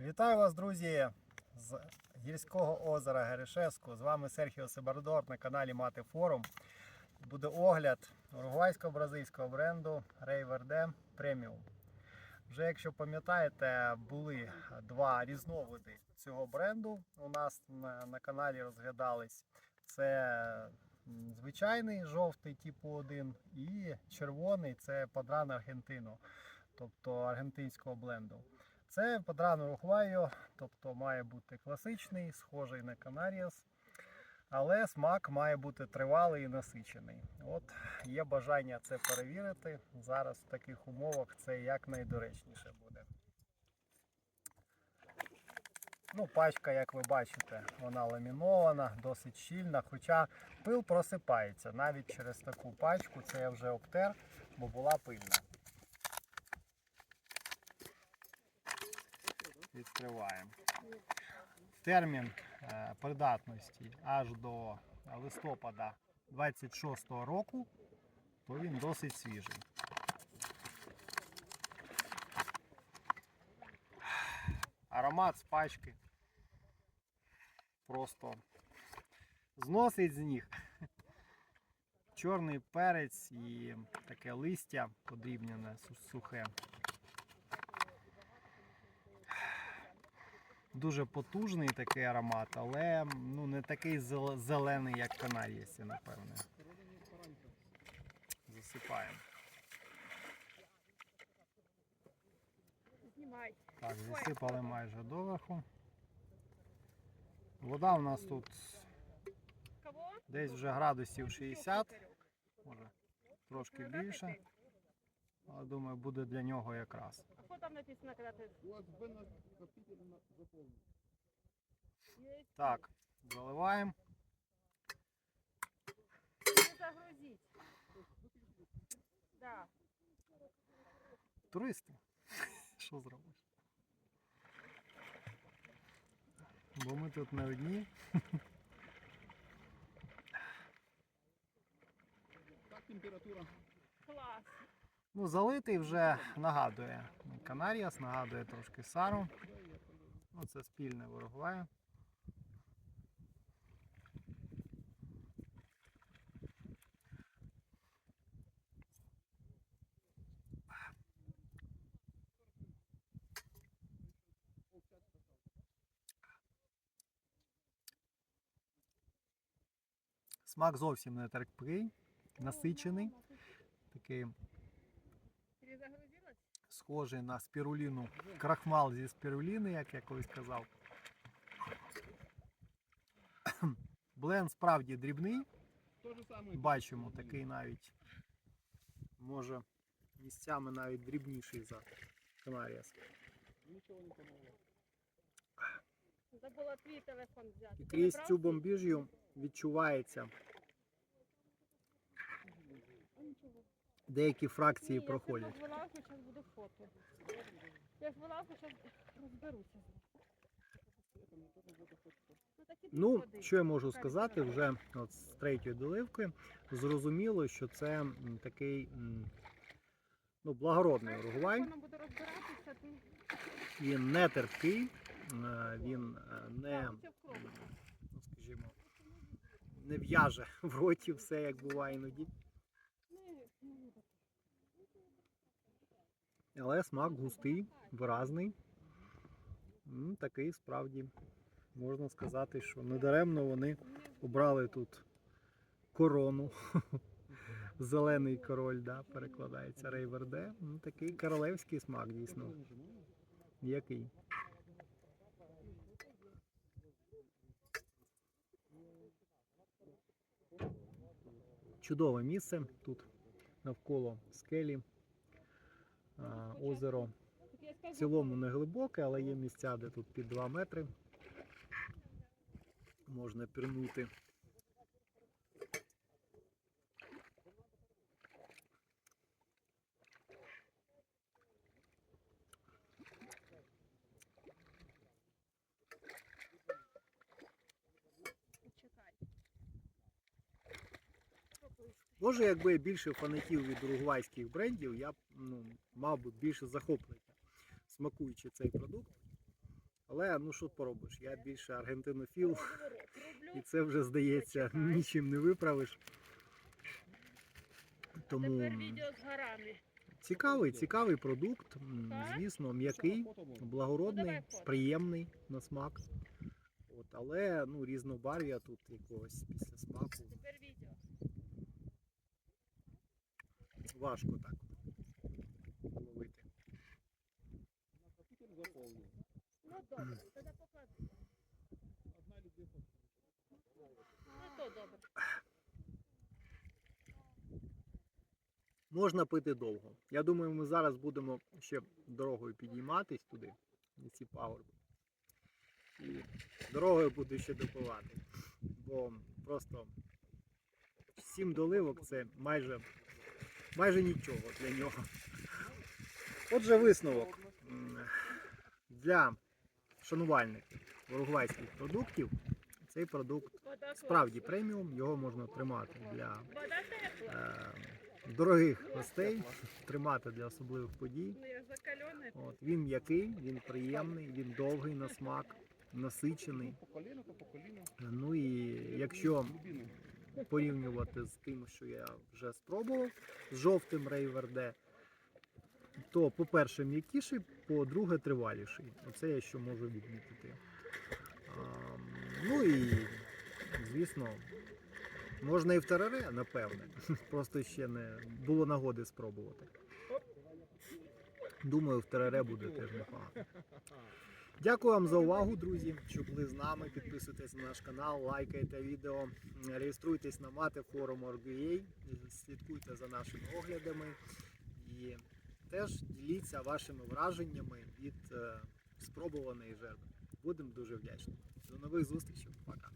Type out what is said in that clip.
Вітаю вас, друзі, з гірського озера Геришевську. З вами Серхіо Себардор на каналі Мати Форум. Буде огляд уругвайсько-бразильського бренду Ray Verde Premium. Вже якщо пам'ятаєте, були два різновиди цього бренду. У нас на, на каналі розглядались. Це звичайний жовтий типу 1 і червоний це Падран Аргентино, тобто аргентинського бленду. Це Падран Уругваю, тобто має бути класичний, схожий на Канаріас, але смак має бути тривалий і насичений. От є бажання це перевірити. Зараз в таких умовах це якнайдоречніше буде. Ну, пачка, як ви бачите, вона ламінована, досить щільна, хоча пил просипається навіть через таку пачку. Це я вже обтер, бо була пильна. Відкриваємо. Термін е, придатності аж до листопада 26-го року, то він досить свіжий. Аромат з пачки просто зносить з ніг. Чорний перець і таке листя подрібнене, сухе. Дуже потужний такий аромат, але ну, не такий зелений, як канарієсі, напевне. Засипаємо. Так, засипали майже доверху. Вода у нас тут десь вже градусів 60, може трошки більше. Але думаю, буде для нього якраз. А що там написано, коли ти? Так, заливаємо. Не загрузіть. Да. Туристи. Що зробиш? Бо ми тут не одні. Так, температура. Клас. Ну, залитий вже нагадує Канаріас, нагадує трошки Сару. Ну, це спільне в Смак зовсім не терпкий, насичений, такий? Схожий на спіруліну, крахмал зі спіруліни, як я колись казав. Бленд справді дрібний, бачимо такий навіть, може місцями навіть дрібніший за Канаріас. Забула твій телефон взяти. І крізь цю бомбіж'ю відчувається. Деякі фракції проходять. Я вилазу, зараз буде фото. Я ж вилазу, зараз розберуся. Ну, Ну, що я можу сказати, вже от з третьої доливки зрозуміло, що це такий ну, благородний ти Він не терпкий, е, він е, не, ну, скажімо, не в'яже в роті все, як буває іноді. Але смак густий, виразний. М, Такий справді можна сказати, що недаремно вони обрали тут корону. Зелений король, да, перекладається Рейверде. Ну, такий королевський смак, дійсно. Який? Чудове місце тут навколо скелі, озеро. Я скажу, В цілому не глибоке, але є місця, де тут під 2 метри можна пірнути. Може, якби я більше фанатів від уругвайських брендів, я б ну, мав би більше захоплення, смакуючи цей продукт. Але ну що поробиш? Я більше аргентинофіл, і це вже здається нічим не виправиш. Тому цікавий, цікавий продукт. Звісно, м'який, благородний, Ну, приємний на смак. От, але ну, різнобарв'я тут якогось після смаку Тепер відео. Важко так ловити. Ну добре, тоді покладу. Одна добре. Можна пити довго. Я думаю, ми зараз будемо ще дорогою підійматись туди, на ці пагорби. І дорогою буду ще допивати. Бо просто сім доливок це майже, майже нічого для нього. Отже, висновок. Для шанувальників уругвайських продуктів цей продукт справді преміум, його можна тримати для е, дорогих гостей, тримати для особливих подій. От, він м'який, він приємний, він довгий на смак, насичений. Ну і якщо. Порівнювати з тим, що я вже спробував, з жовтим рейверде, то, по-перше, м'якіший, по-друге, триваліший. Оце я що можу відмітити. А, ну і, звісно, можна і в терере, напевне. Просто ще не було нагоди спробувати. Думаю, в терере буде теж непогано. Дякую вам за увагу, друзі, що були з нами. Підписуйтесь на наш канал, лайкайте відео, реєструйтесь на мати форум Org.ua, слідкуйте за нашими оглядами і теж діліться вашими враженнями від е, спробуваної жерби. Будемо дуже вдячні. До нових зустрічей. Пока.